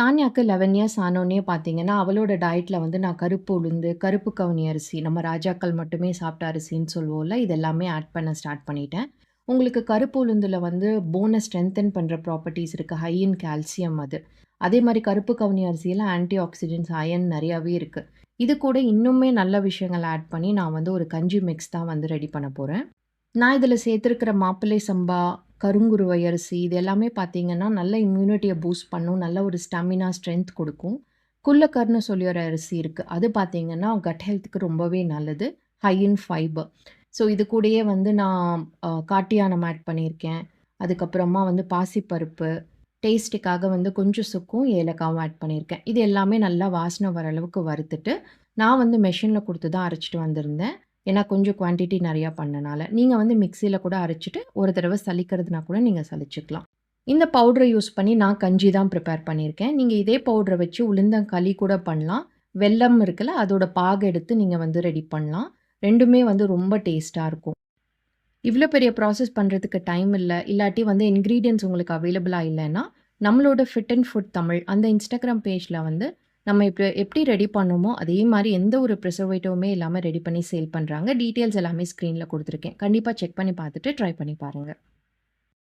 தான்யாக்கு 11 years ஆனோனே பார்த்தீங்கன்னா, அவளோட டயட்டில் வந்து நான் கருப்பு உளுந்து, கருப்பு கவுனி அரிசி, நம்ம ராஜாக்கள் மட்டுமே சாப்பிட்ட அரிசின்னு சொல்லுவோம்ல, இது எல்லாமே ஆட் பண்ண ஸ்டார்ட் பண்ணிட்டேன். உங்களுக்கு கருப்பு உளுந்தில் வந்து போன ஸ்ட்ரென்தன் பண்ணுற ப்ராப்பர்ட்டிஸ் இருக்குது ஹை இன் கால்சியம் அது. அதே மாதிரி கருப்பு கவுனி அரிசியில் ஆன்டி ஆக்சிடென்ட்ஸ் அயன் நிறையாவே இருக்குது இது கூட இன்னுமே நல்ல விஷயங்கள் ஆட் பண்ணி நான் வந்து ஒரு கஞ்சி மிக்ஸ் தான் வந்து ரெடி பண்ண போகிறேன் நான் இதில் சேர்த்துருக்கிற மாப்பிள்ளை சம்பா, கருங்குருவை அரிசி இது எல்லாமே பார்த்தீங்கன்னா, நல்ல இம்யூனிட்டியை பூஸ்ட் பண்ணும். நல்ல ஒரு ஸ்டாமினா, ஸ்ட்ரென்த் கொடுக்கும் குள்ளக்கர்னு சொல்லி ஒரு அரிசி இருக்குது அது பார்த்தீங்கன்னா, கட் ஹெல்த்துக்கு ரொம்பவே நல்லது. ஹை இன் ஃபைபர். ஸோ இது கூடயே வந்து நான் காட்டியானம் ஆட் பண்ணியிருக்கேன். அதுக்கப்புறமா வந்து பாசிப்பருப்பு, டேஸ்ட்டுக்காக வந்து கொஞ்சம் சுக்கும், ஏலக்காவும் ஆட் பண்ணியிருக்கேன். இது எல்லாமே நல்லா வாசனை வர அளவுக்கு வறுத்துட்டு, நான் வந்து மெஷினில் கொடுத்து தான் அரைச்சிட்டு வந்திருந்தேன். ஏன்னா கொஞ்சம் குவான்டிட்டி நிறையா பண்ணனால. நீங்கள் வந்து மிக்சியில் கூட அரைச்சிட்டு ஒரு தடவை சலிக்கிறதுனா கூட நீங்கள் சலிச்சுக்கலாம். இந்த பவுடரை யூஸ் பண்ணி நான் கஞ்சி தான் ப்ரிப்பேர் பண்ணியிருக்கேன். நீங்கள் இதே பவுடரை வச்சு உளுந்தங்களி கூட பண்ணலாம். வெல்லம் இருக்குல்ல, அதோட பாக எடுத்து நீங்கள் வந்து ரெடி பண்ணலாம். ரெண்டுமே வந்து ரொம்ப டேஸ்ட்டாக இருக்கும். இவ்வளோ பெரிய ப்ராசஸ் பண்ணுறதுக்கு டைம் இல்லை இல்லாட்டி வந்து இன்க்ரீடியன்ஸ் உங்களுக்கு அவைலபிளாக இல்லைன்னா நம்மளோட ஃபிட் அண்ட் ஃபுட் தமிழ் அந்த இன்ஸ்டாகிராம் பேஜில் வந்து நம்ம இப்போ எப்படி ரெடி பண்ணோமோ, அதே மாதிரி எந்த ஒரு ப்ரிசர்வேட்டிவுமே இல்லாமல் ரெடி பண்ணி சேல் பண்ணுறாங்க டீட்டெயில்ஸ் எல்லாமே ஸ்க்ரீனில் கொடுத்துருக்கேன். கண்டிப்பாக செக் பண்ணி பார்த்துட்டு ட்ரை பண்ணி பாருங்கள்